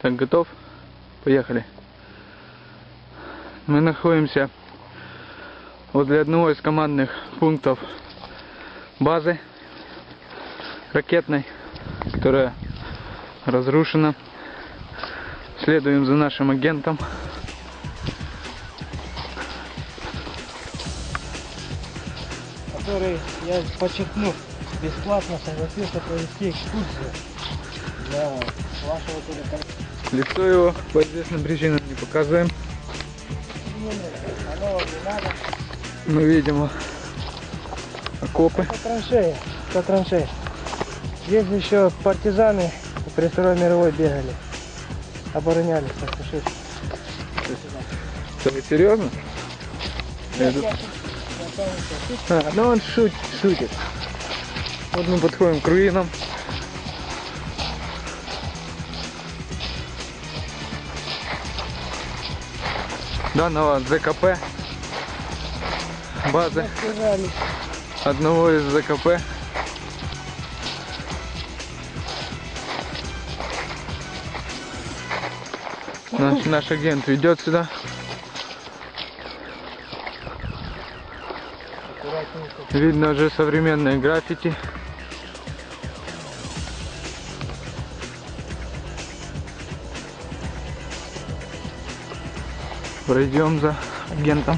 Так, готов? Поехали. Мы находимся возле одного из командных пунктов базы ракетной, которая разрушена. Следуем за нашим агентом. который, я подчеркну, бесплатно согласился провести экскурсию для вашего телеканала. Лицо его по известным причинам не показываем. Мы видим окопы. Это траншея, это траншея. Здесь еще партизаны при Второй мировой бегали. Оборонялись от фашистов. Это вы серьезно? Нет, я А, ну он шутит, шутит. Вот мы подходим к руинам. Данного ЗКП. Базы одного из ЗКП. Наш, наш агент ведет сюда. Видно уже современные граффити. Пройдем за агентом.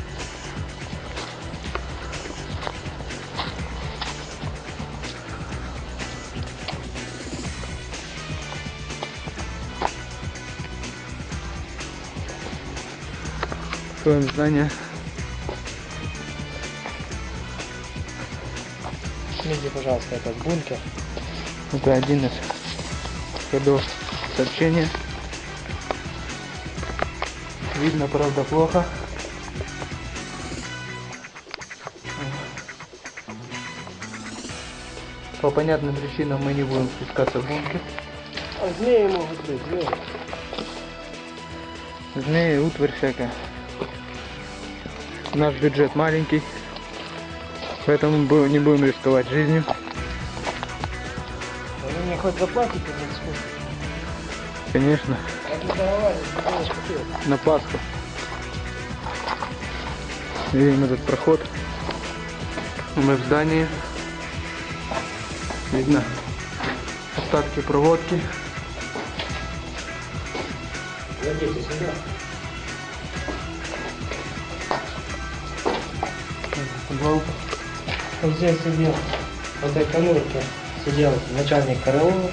Строим здание. Снимите, пожалуйста, этот бункер. Это один из ходов сообщения. Видно, правда, плохо. По понятным причинам мы не будем спускаться в бункер. А змеи могут быть, змеи. Змеи, утварь всякая. Наш бюджет маленький, поэтому не будем рисковать жизнью. Вы мне хоть заплатите за экскурсию? Конечно, на Пасху. Видим этот проход. Мы в здании. Видно остатки проводки. Зайдите сюда. Подвал. Вот здесь сидел, в этой конурке сидел начальник караула.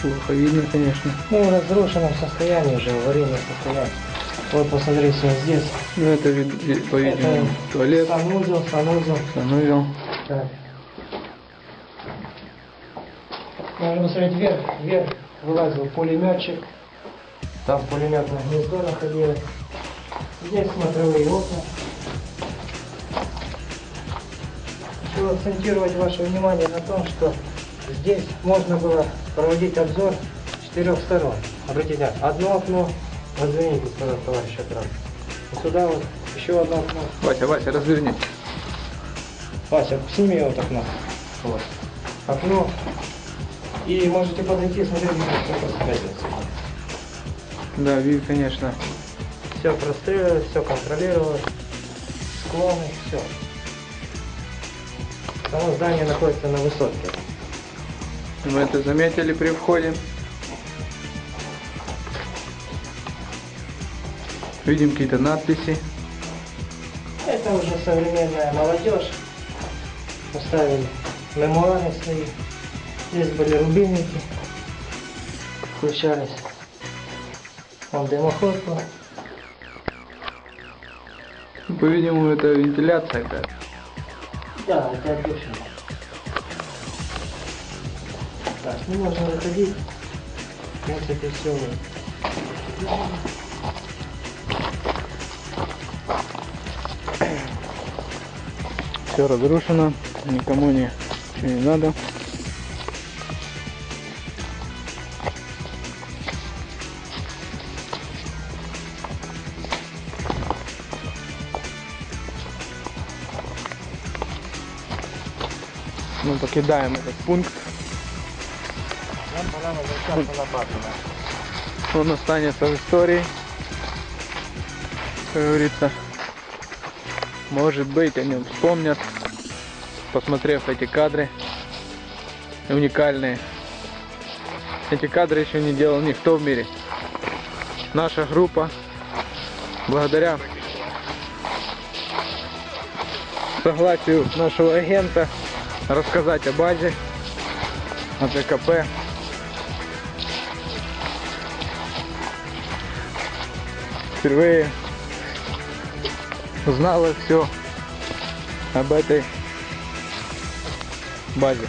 Плохо видно, конечно. Ну, в разрушенном состоянии уже, аварийном состоянии. Вот посмотрите, вот здесь. Ну это, вид- ви- по-видимому, туалет. Санузел, санузел. Санузел. Так. Можно посмотреть вверх, вверх вылазил пулеметчик. Там пулеметное гнездо находилось. Здесь смотровые окна. Хочу акцентировать ваше внимание на том, что здесь можно было проводить обзор с четырех сторон. Обратите одно окно, вот извините, товарищ отряд. И сюда вот еще одно окно. Вася, Вася, разверни. Вася, сними вот окно. Вот. Окно. И можете подойти, смотреть, как все посмотрится. Да, вид, конечно. Все простреливалось, все контролировалось. Склоны, все. Само здание находится на высотке. Мы это заметили при входе. Видим какие-то надписи. Это уже современная молодежь. Поставили мемуары свои. Здесь были рубильники. Включались. Вон дымоход был. По-видимому, это вентиляция какая-то. Да, это отдушина. Так, ну можно выходить. В принципе, все. Все разрушено, никому не, ничего не надо. Мы покидаем этот пункт. Он останется в истории. Как говорится, может быть, о нем вспомнят, посмотрев эти кадры уникальные. Эти кадры еще не делал никто в мире. Наша группа, благодаря согласию нашего агента рассказать о базе, о ТКП. Впервые узнала все об этой базе.